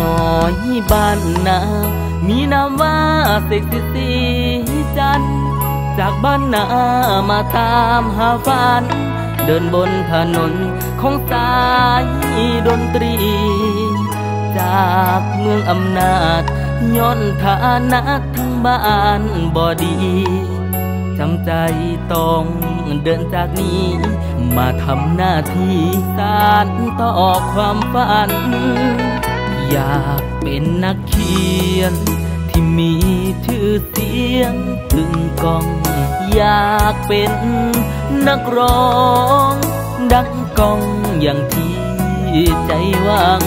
น้อยบ้านนามีนามว่าเสกสิสีจัน จากบ้านนามาตามหาฝัน เดินบนถนนของสายดนตรี จากเมืองอำนาจย้อนฐานะทั้งบ้านบ่ดีจำใจต้องเดินจากนี้ มาทำหน้าที่สารต่อความฝัน อยากเป็นนักเขียน ที่มีชื่อเสียงถึงกอง อยากเป็นนักร้อง ดังกองอย่างที่ใจหวัง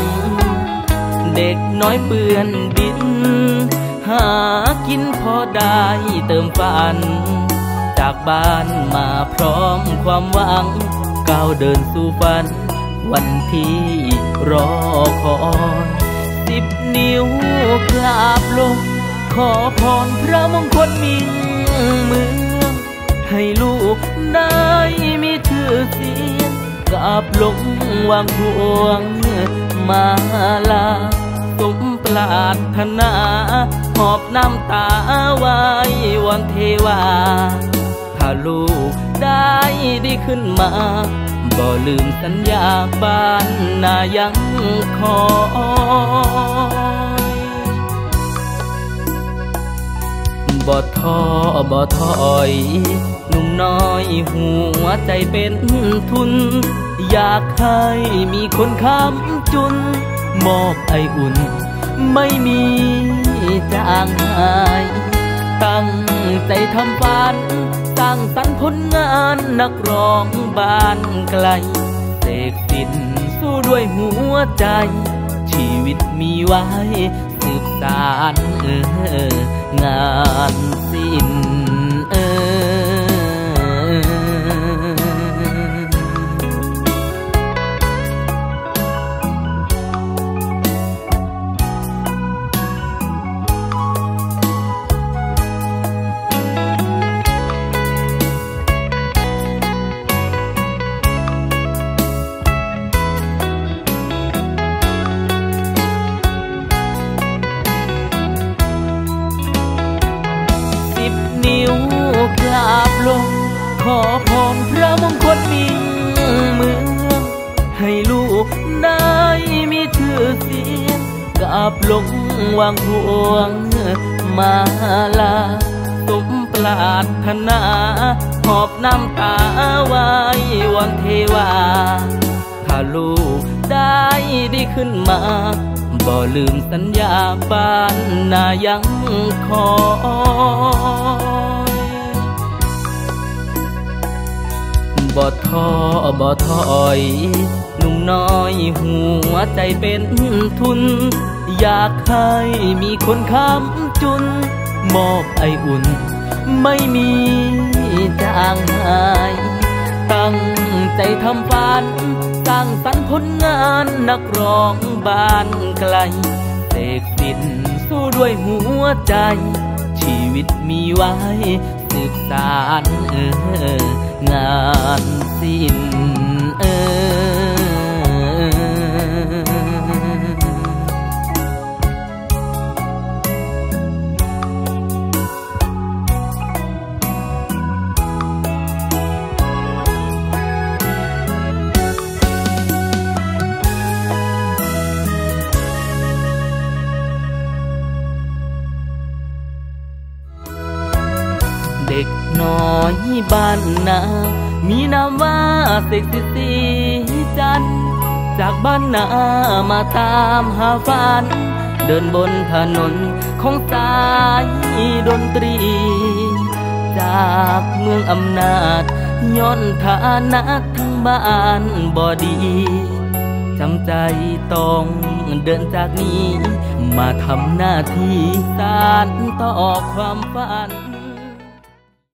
เด็กน้อยเปื่อนดิน หากินพอได้เติมฝัน จากบ้านมาพร้อมความหวังก้าวเดินสู่ฝันวันที่รอคอย สิบนิ้วกราบลง ขอพรพระมงคลมีเมืองให้ลูกได้มีชื่อเสียงกับลงวางพวงมาลาสมปรารถนาหอบน้ำตาไว้วันเทวา ถ้าลูกได้ได้ขึ้นมา บ่ลืมสัญญาบ้านนายังคอยบ่ท้อบ่ถอย หนุ่มน้อยหัวใจเป็นทุน อยากให้มีคนค้ำจุน มอบไออุ่น ไม่มีจางหาย ตั้งใจทำฝันสร้างสรรค์ผลงานนักร้องบ้านไกลเสกสินสู้ด้วยหัวใจ ชีวิตมีไว้ สืบสานเอองานสิ้น ลง ขอพรพระมงคลมีเมืองให้ลูกได้มีชื่อเสียงกับลงวางห่วงมาลาสมปรารถนาหอบน้ำตาไว้วันเทวา ถ้าลูกได้ได้ขึ้นมาบ่ลืมสัญญาบ้านนายังคอ บ่ท้อบ่ถอย หนุ่มน้อยหัวใจเป็นทุน อยากให้มีคนค้ำจุน มอบไออุ่น ไม่มีจางหาย ตั้งใจทำฝันสร้างสรรค์ผลงานนักร้องบ้านไกลเสกสินสู้ด้วยหัวใจ ชีวิตมีไว้สืบสารเอองาน สิ้น อยบ้านนา มีนามว่าเสกสิสีจัน จากบ้านนามาตามหาฝัน เดินบนถนนของสายดนตรี จากเมืองอำนาจ ย้อนฐานะทั้งบ้านบ่ดีจำใจต้องเดินจากนี้ มาทำหน้าที่สารต่อความฝัน